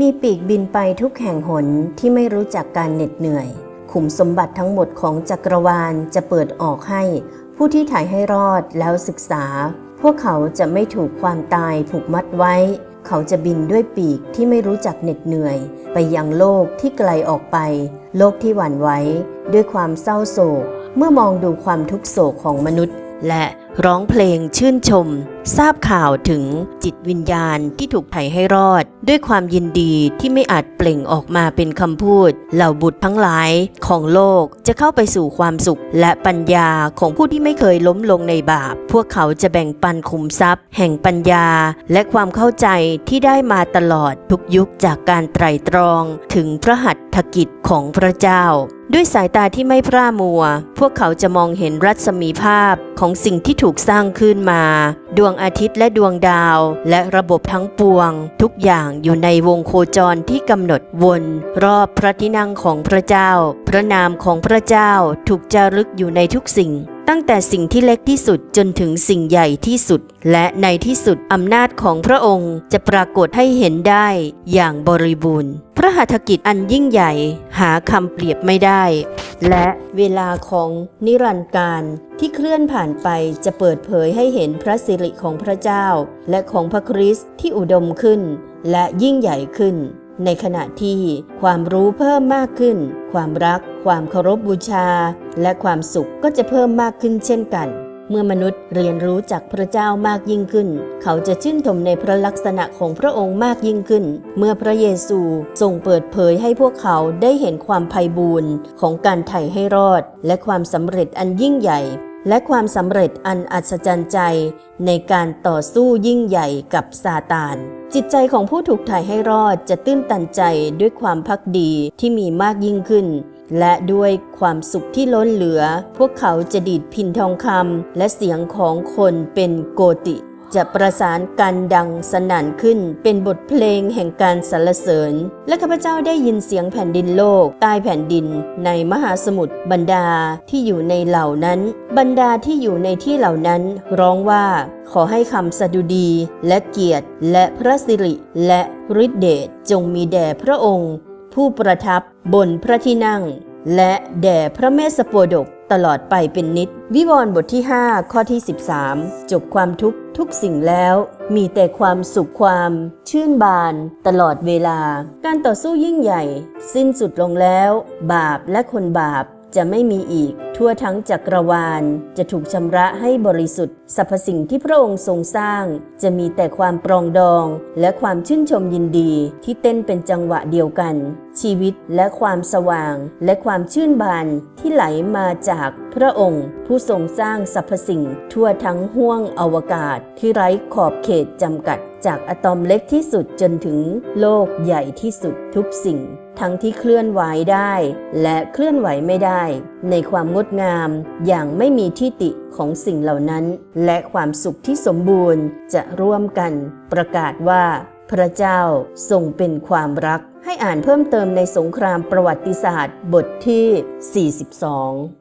มีปีกบินไปทุกแห่งหนที่ไม่รู้จักการเหน็ดเหนื่อย ขุมสมบัติทั้งหมดของจักรวาลจะเปิดออกให้ ผู้ที่ถ่ายให้รอดแล้วศึกษา พวกเขาจะไม่ถูกความตายผูกมัดไว้ เขาจะบินด้วยปีกที่ไม่รู้จักเหน็ดเหนื่อย ไปยังโลกที่ไกลออกไป โลกที่หวั่นไหวด้วยความเศร้าโศก เมื่อมองดูความทุกโศกของมนุษย์ และร้องเพลงชื่นชม ทราบข่าวถึงจิตวิญญาณที่ถูกไถ่ให้รอด ด้วยความยินดีที่ไม่อาจเปล่งออกมาเป็นคำพูด เหล่าบุตรทั้งหลายของโลกจะเข้าไปสู่ความสุขและปัญญาของผู้ที่ไม่เคยล้มลงในบาป พวกเขาจะแบ่งปันขุมทรัพย์ แห่งปัญญา และความเข้าใจที่ได้มาตลอดทุกยุคจากการไตร่ตรองถึงพระหัตถกิจของพระเจ้า ด้วยสายตาที่ไม่พร่ามัว พวกเขาจะมองเห็นรัศมีภาพของสิ่งที่ถูกสร้างขึ้นมา ดวงอาทิตย์และดวงดาว และระบบทั้งปวง ทุกอย่างอยู่ในวงโคจรที่กำหนดวนรอบพระที่นั่งของพระเจ้า พระนามของพระเจ้าถูกจารึกอยู่ในทุกสิ่ง ตั้งแต่สิ่งที่เล็กที่สุดจนถึงสิ่งใหญ่ที่สุด และในที่สุดอำนาจของพระองค์จะปรากฏให้เห็นได้อย่างบริบูรณ์ พระหัตถกิจอันยิ่งใหญ่หาคำเปรียบไม่ได้ และเวลาของนิรันดร์การที่เคลื่อนผ่านไปจะเปิดเผยให้เห็นพระสิริของพระเจ้า และของพระคริสต์ที่อุดมขึ้น และยิ่งใหญ่ขึ้น ในขณะที่ความรู้เพิ่มมากขึ้น ความรัก ความเคารพบบูชา และความสุขก็จะเพิ่มมากขึ้นเช่นกัน เมื่อมนุษย์เรียนรู้จากพระเจ้ามากยิ่งขึ้น เขาจะชื่นชมในพระลักษณะของพระองค์มากยิ่งขึ้น เมื่อพระเยซูทรงเปิดเผยให้พวกเขาได้เห็นความไพ่บูรณ์ของการไถ่ให้รอด และความสำเร็จอันยิ่งใหญ่ และความสำเร็จอันอัศจรรย์ใจในการต่อสู้ยิ่งใหญ่กับซาตาน จิตใจของผู้ถูกถ่ายให้รอดจะตื้นตันใจด้วยความพักดีที่มีมากยิ่งขึ้น และด้วยความสุขที่ล้นเหลือ พวกเขาจะดีดพินทองคำและเสียงของคนเป็นโกติ จะประสานกันดังสนั่นขึ้นเป็นบทเพลงแห่งการสรรเสริญ และข้าพเจ้าได้ยินเสียงแผ่นดินโลก ใต้แผ่นดิน ในมหาสมุทรบรรดาที่อยู่ในเหล่านั้น บรรดาที่อยู่ในที่เหล่านั้นร้องว่าขอให้คำสดุดีและเกียรติและพระสิริและฤทธิเดชจงมีแด่พระองค์ ผู้ประทับบนพระที่นั่ง และแด่พระเมสสโปดกตลอดไปเป็นนิด วิวรณ์บทที่ 5 ข้อที่ 13 จบความทุกข์ทุกสิ่งแล้ว มีแต่ความสุขความ ชื่นบาน ตลอดเวลา การต่อสู้ยิ่งใหญ่ สิ้นสุดลงแล้ว บาปและคนบาป จะไม่มีอีก ทั่วทั้งจักรวาล จะถูกชำระให้บริสุทธิ์สรรพสิ่งที่พระองค์ทรงสร้าง จะมีแต่ความปรองดอง และความชื่นชมยินดีที่เต้นเป็นจังหวะเดียวกัน ชีวิตและความสว่าง และความชื่นบานที่ไหลมาจากพระองค์ ผู้ทรงสร้างสรรพสิ่ง ทั่วทั้งห้วงอวกาศที่ไร้ขอบเขตจำกัด จากอะตอมเล็กที่สุดจนถึงโลกใหญ่ที่สุดทุกสิ่ง ทั้งที่เคลื่อนไหวได้ และเคลื่อนไหวไม่ได้ ในความงดงาม อย่างไม่มีที่ติของสิ่งเหล่านั้น และความสุขที่สมบูรณ์จะร่วมกัน ประกาศว่า พระเจ้าทรงเป็นความรัก ให้อ่านเพิ่มเติมในสงครามประวัติศาสตร์ บทที่ 42